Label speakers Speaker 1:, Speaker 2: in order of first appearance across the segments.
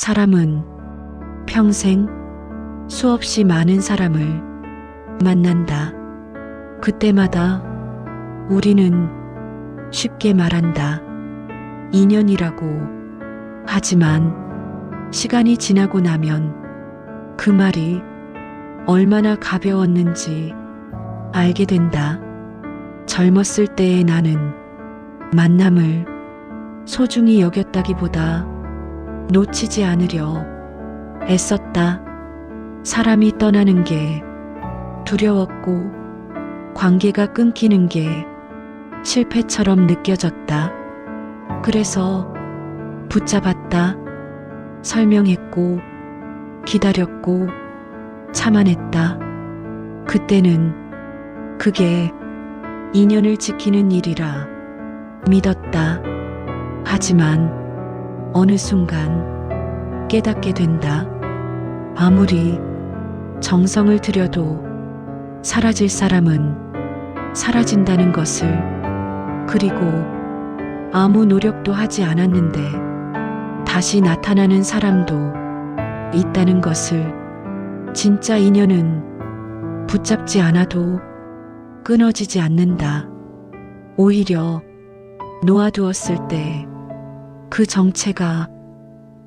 Speaker 1: 사람은 평생 수없이 많은 사람을 만난다. 그때마다 우리는 쉽게 말한다. 인연이라고. 하지만 시간이 지나고 나면 그 말이 얼마나 가벼웠는지 알게 된다. 젊었을 때의 나는 만남을 소중히 여겼다기보다 놓치지 않으려 애썼다. 사람이 떠나는 게 두려웠고 관계가 끊기는 게 실패처럼 느껴졌다. 그래서 붙잡았다. 설명했고 기다렸고 참아냈다. 그때는 그게 인연을 지키는 일이라 믿었다. 하지만 어느 순간 깨닫게 된다. 아무리 정성을 들여도 사라질 사람은 사라진다는 것을 그리고 아무 노력도 하지 않았는데 다시 나타나는 사람도 있다는 것을 진짜 인연은 붙잡지 않아도 끊어지지 않는다. 오히려 놓아두었을 때 그 정체가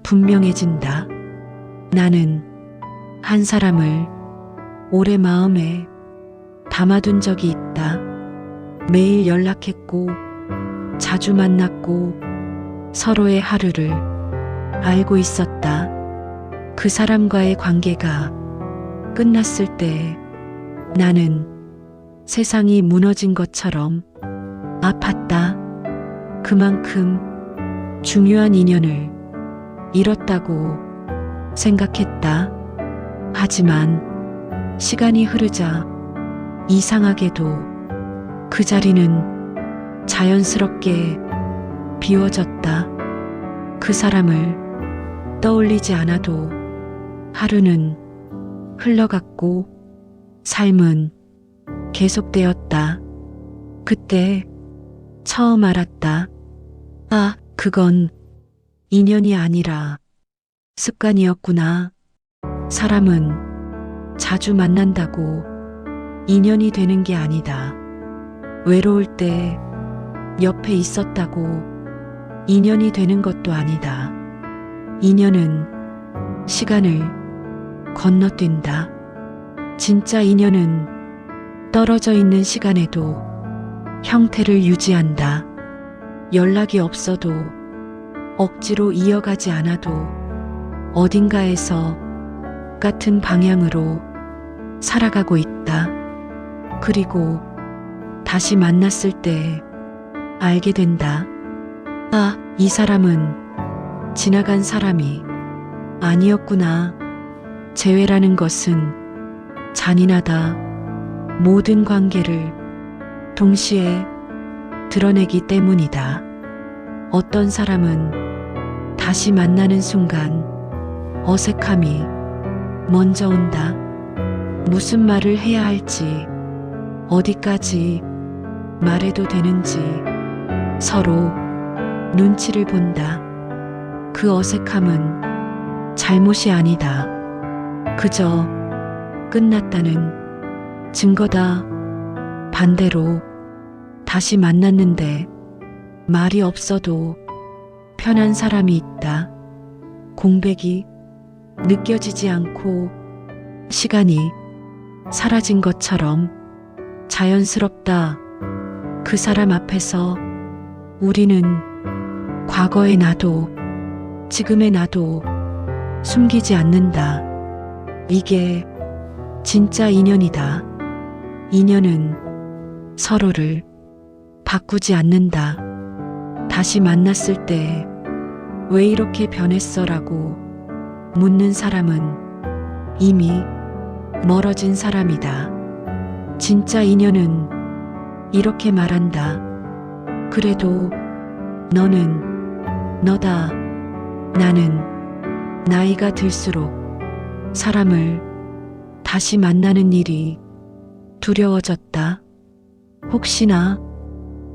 Speaker 1: 분명해진다. 나는 한 사람을 오래 마음에 담아둔 적이 있다. 매일 연락했고, 자주 만났고, 서로의 하루를 알고 있었다. 그 사람과의 관계가 끝났을 때 나는 세상이 무너진 것처럼 아팠다. 그만큼 중요한 인연을 잃었다고 생각했다. 하지만 시간이 흐르자 이상하게도 그 자리는 자연스럽게 비워졌다. 그 사람을 떠올리지 않아도 하루는 흘러갔고 삶은 계속되었다. 그때 처음 알았다. 아, 그건 인연이 아니라 습관이었구나. 사람은 자주 만난다고 인연이 되는 게 아니다. 외로울 때 옆에 있었다고 인연이 되는 것도 아니다. 인연은 시간을 건너뛴다. 진짜 인연은 떨어져 있는 시간에도 형태를 유지한다. 연락이 없어도 억지로 이어가지 않아도 어딘가에서 같은 방향으로 살아가고 있다. 그리고 다시 만났을 때 알게 된다. 아, 이 사람은 지나간 사람이 아니었구나. 재회라는 것은 잔인하다. 모든 관계를 동시에 드러내기 때문이다. 어떤 사람은 다시 만나는 순간 어색함이 먼저 온다. 무슨 말을 해야 할지, 어디까지 말해도 되는지 서로 눈치를 본다. 그 어색함은 잘못이 아니다. 그저 끝났다는 증거다. 반대로 다시 만났는데 말이 없어도 편한 사람이 있다. 공백이 느껴지지 않고 시간이 사라진 것처럼 자연스럽다. 그 사람 앞에서 우리는 과거의 나도 지금의 나도 숨기지 않는다. 이게 진짜 인연이다. 인연은 서로를 바꾸지 않는다. 다시 만났을 때 왜 이렇게 변했어? 라고 묻는 사람은 이미 멀어진 사람이다. 진짜 인연은 이렇게 말한다. 그래도 너는 너다. 나는 나이가 들수록 사람을 다시 만나는 일이 두려워졌다. 혹시나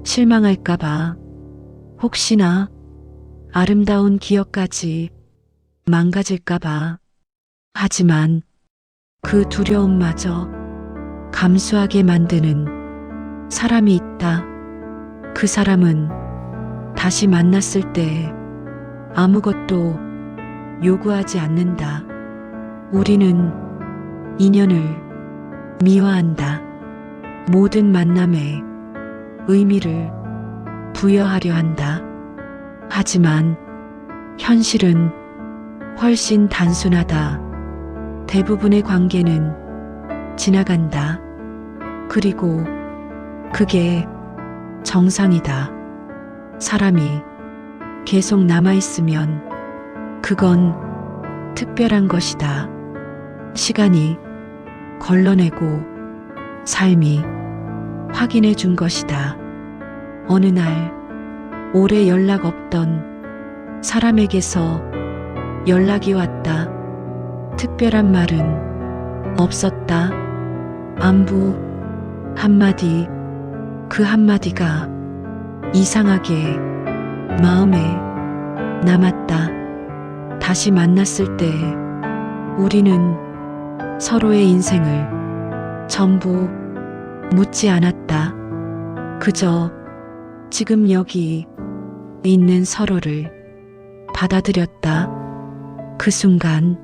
Speaker 1: 실망할까봐, 혹시나 아름다운 기억까지 망가질까봐. 하지만 그 두려움마저 감수하게 만드는 사람이 있다. 그 사람은 다시 만났을 때 아무것도 요구하지 않는다. 우리는 인연을 미화한다. 모든 만남에 의미를 부여하려 한다. 하지만 현실은 훨씬 단순하다. 대부분의 관계는 지나간다. 그리고 그게 정상이다. 사람이 계속 남아있으면 그건 특별한 것이다. 시간이 걸러내고 삶이 확인해 준 것이다. 어느 날 오래 연락 없던 사람에게서 연락이 왔다. 특별한 말은 없었다. 안부 한마디, 그 한마디가 이상하게 마음에 남았다. 다시 만났을 때 우리는 서로의 인생을 전부 묻지 않았다. 그저 지금 여기 있는 서로를 받아들였다. 그 순간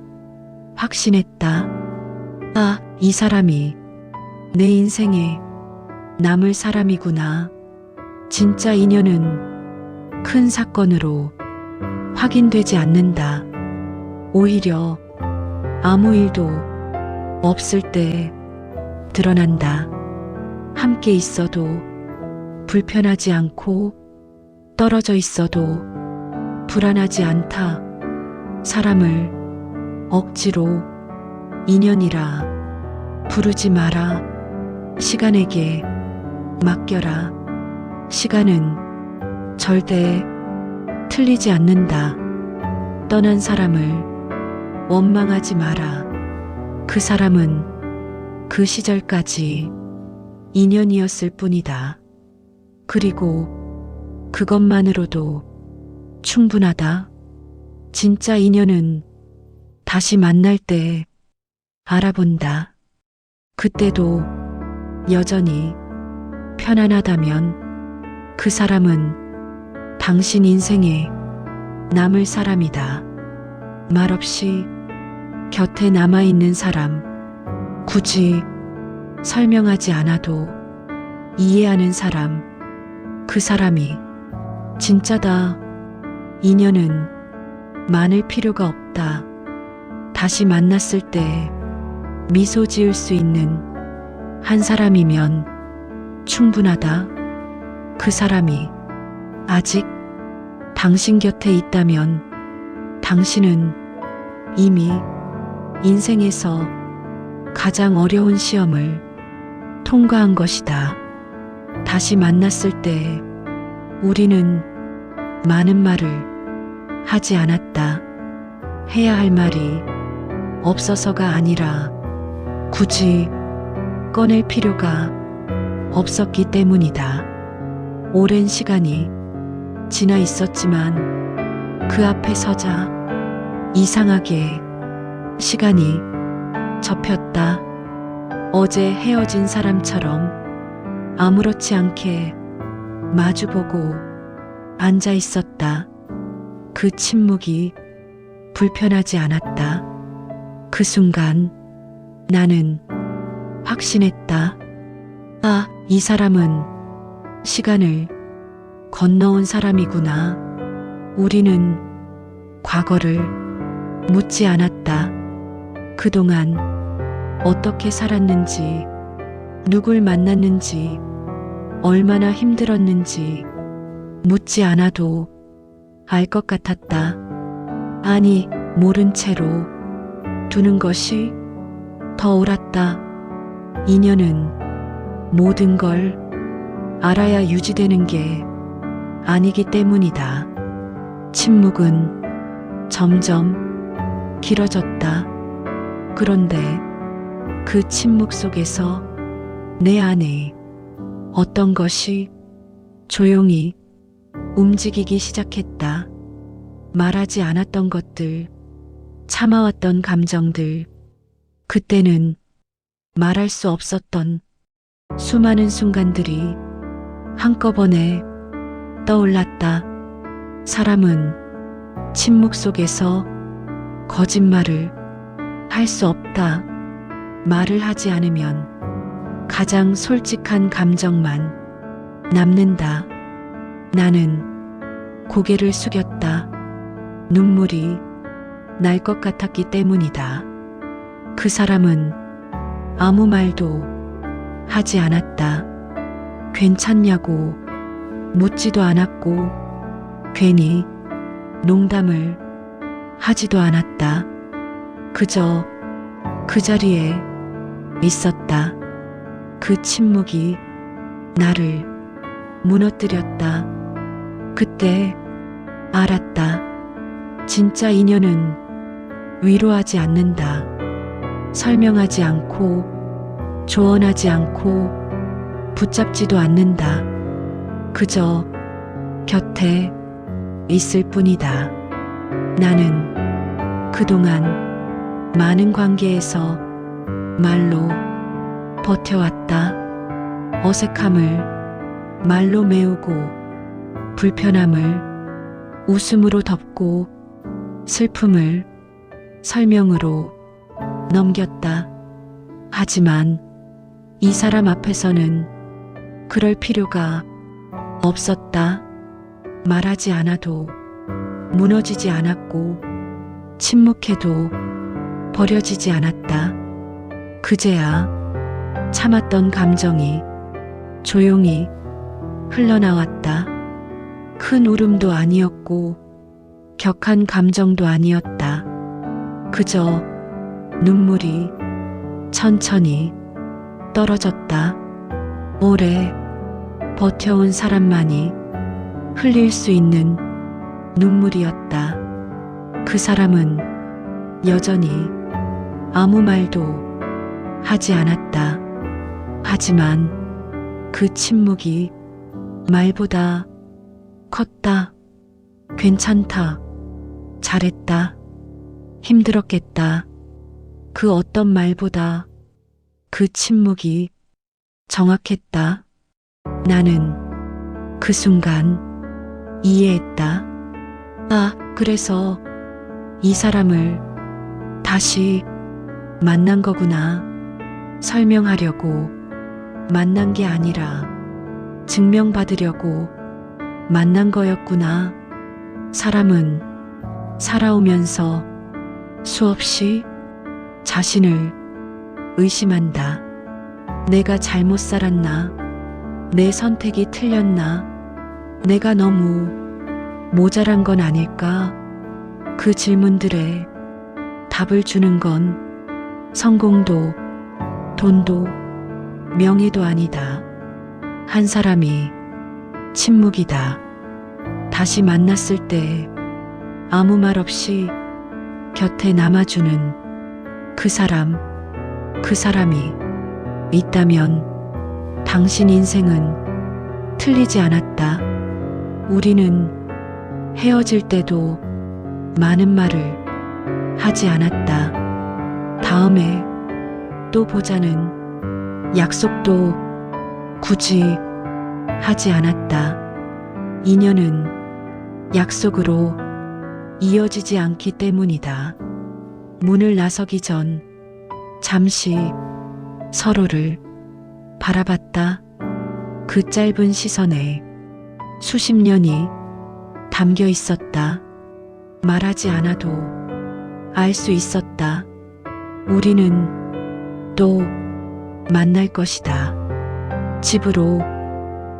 Speaker 1: 확신했다. 아, 이 사람이 내 인생에 남을 사람이구나. 진짜 인연은 큰 사건으로 확인되지 않는다. 오히려 아무 일도 없을 때 드러난다. 함께 있어도 불편하지 않고 떨어져 있어도 불안하지 않다. 사람을 억지로 인연이라 부르지 마라. 시간에게 맡겨라. 시간은 절대 틀리지 않는다. 떠난 사람을 원망하지 마라. 그 사람은 그 시절까지 인연이었을 뿐이다. 그리고 그것만으로도 충분하다. 진짜 인연은 다시 만날 때 알아본다. 그때도 여전히 편안하다면 그 사람은 당신 인생에 남을 사람이다. 말없이 곁에 남아있는 사람, 굳이 설명하지 않아도 이해하는 사람, 그 사람이 진짜다. 인연은 많을 필요가 없다. 다시 만났을 때 미소 지을 수 있는 한 사람이면 충분하다. 그 사람이 아직 당신 곁에 있다면 당신은 이미 인생에서 가장 어려운 시험을 통과한 것이다. 다시 만났을 때 우리는 많은 말을 하지 않았다. 해야 할 말이 없어서가 아니라 굳이 꺼낼 필요가 없었기 때문이다. 오랜 시간이 지나 있었지만 그 앞에 서자 이상하게 시간이 접혔다. 어제 헤어진 사람처럼 아무렇지 않게 마주보고 앉아 있었다. 그 침묵이 불편하지 않았다. 그 순간 나는 확신했다. 아, 이 사람은 시간을 건너온 사람이구나. 우리는 과거를 묻지 않았다. 그동안 어떻게 살았는지, 누굴 만났는지, 얼마나 힘들었는지 묻지 않아도 알 것 같았다. 아니, 모른 채로 두는 것이 더 옳았다. 인연은 모든 걸 알아야 유지되는 게 아니기 때문이다. 침묵은 점점 길어졌다. 그런데 그 침묵 속에서 내 안에 어떤 것이 조용히 움직이기 시작했다. 말하지 않았던 것들, 참아왔던 감정들, 그때는 말할 수 없었던 수많은 순간들이 한꺼번에 떠올랐다. 사람은 침묵 속에서 거짓말을 할 수 없다. 말을 하지 않으면 가장 솔직한 감정만 남는다. 나는 고개를 숙였다. 눈물이 날 것 같았기 때문이다. 그 사람은 아무 말도 하지 않았다. 괜찮냐고 묻지도 않았고 괜히 농담을 하지도 않았다. 그저 그 자리에 있었다. 그 침묵이 나를 무너뜨렸다. 그때 알았다. 진짜 인연은 위로하지 않는다. 설명하지 않고 조언하지 않고 붙잡지도 않는다. 그저 곁에 있을 뿐이다. 나는 그동안 많은 관계에서 말로 버텨왔다. 어색함을 말로 메우고 불편함을 웃음으로 덮고 슬픔을 설명으로 넘겼다. 하지만 이 사람 앞에서는 그럴 필요가 없었다. 말하지 않아도 무너지지 않았고 침묵해도 버려지지 않았다. 그제야 참았던 감정이 조용히 흘러나왔다. 큰 울음도 아니었고 격한 감정도 아니었다. 그저 눈물이 천천히 떨어졌다. 오래 버텨온 사람만이 흘릴 수 있는 눈물이었다. 그 사람은 여전히 아무 말도 하지 않았다. 하지만 그 침묵이 말보다 컸다. 괜찮다. 잘했다. 힘들었겠다. 그 어떤 말보다 그 침묵이 정확했다. 나는 그 순간 이해했다. 아, 그래서 이 사람을 다시 만난 거구나. 설명하려고 만난 게 아니라 증명받으려고 만난 거였구나. 사람은 살아오면서 수없이 자신을 의심한다. 내가 잘못 살았나? 내 선택이 틀렸나? 내가 너무 모자란 건 아닐까? 그 질문들에 답을 주는 건 성공도, 돈도, 명예도 아니다. 한 사람이 침묵이다. 다시 만났을 때 아무 말 없이 곁에 남아주는 그 사람, 그 사람이 있다면 당신 인생은 틀리지 않았다. 우리는 헤어질 때도 많은 말을 하지 않았다. 다음에 또 보자는 약속도 굳이 하지 않았다. 인연은 약속으로 이어지지 않기 때문이다. 문을 나서기 전 잠시 서로를 바라봤다. 그 짧은 시선에 수십 년이 담겨 있었다. 말하지 않아도 알 수 있었다. 우리는 또 만날 것이다. 집으로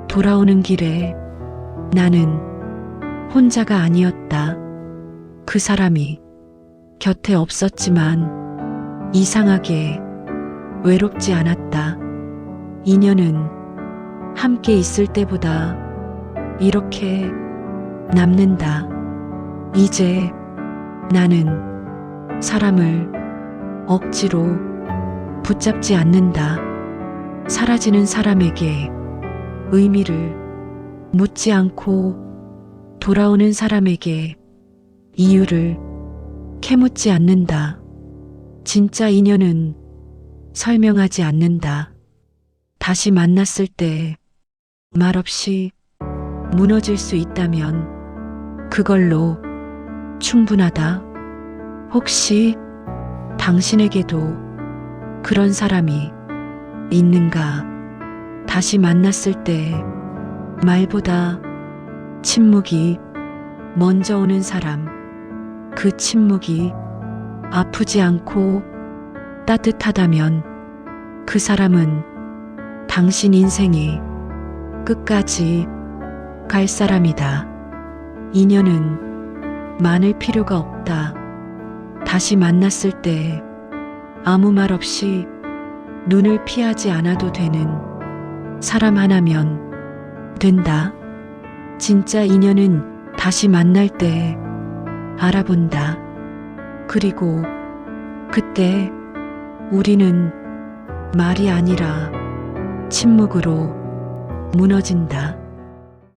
Speaker 1: 돌아오는 길에 나는 혼자가 아니었다. 그 사람이 곁에 없었지만 이상하게 외롭지 않았다. 인연은 함께 있을 때보다 이렇게 남는다. 이제 나는 사람을 억지로 붙잡지 않는다. 사라지는 사람에게 의미를 묻지 않고 돌아오는 사람에게 이유를 캐묻지 않는다. 진짜 인연은 설명하지 않는다. 다시 만났을 때 말없이 무너질 수 있다면 그걸로 충분하다. 혹시 당신에게도 그런 사람이 있는가? 다시 만났을 때 말보다 침묵이 먼저 오는 사람. 그 침묵이 아프지 않고 따뜻하다면 그 사람은 당신 인생이 끝까지 갈 사람이다. 인연은 많을 필요가 없다. 다시 만났을 때 아무 말 없이 눈을 피하지 않아도 되는 사람 하나면 된다. 진짜 인연은 다시 만날 때 알아본다. 그리고 그때 우리는 말이 아니라 침묵으로 무너진다.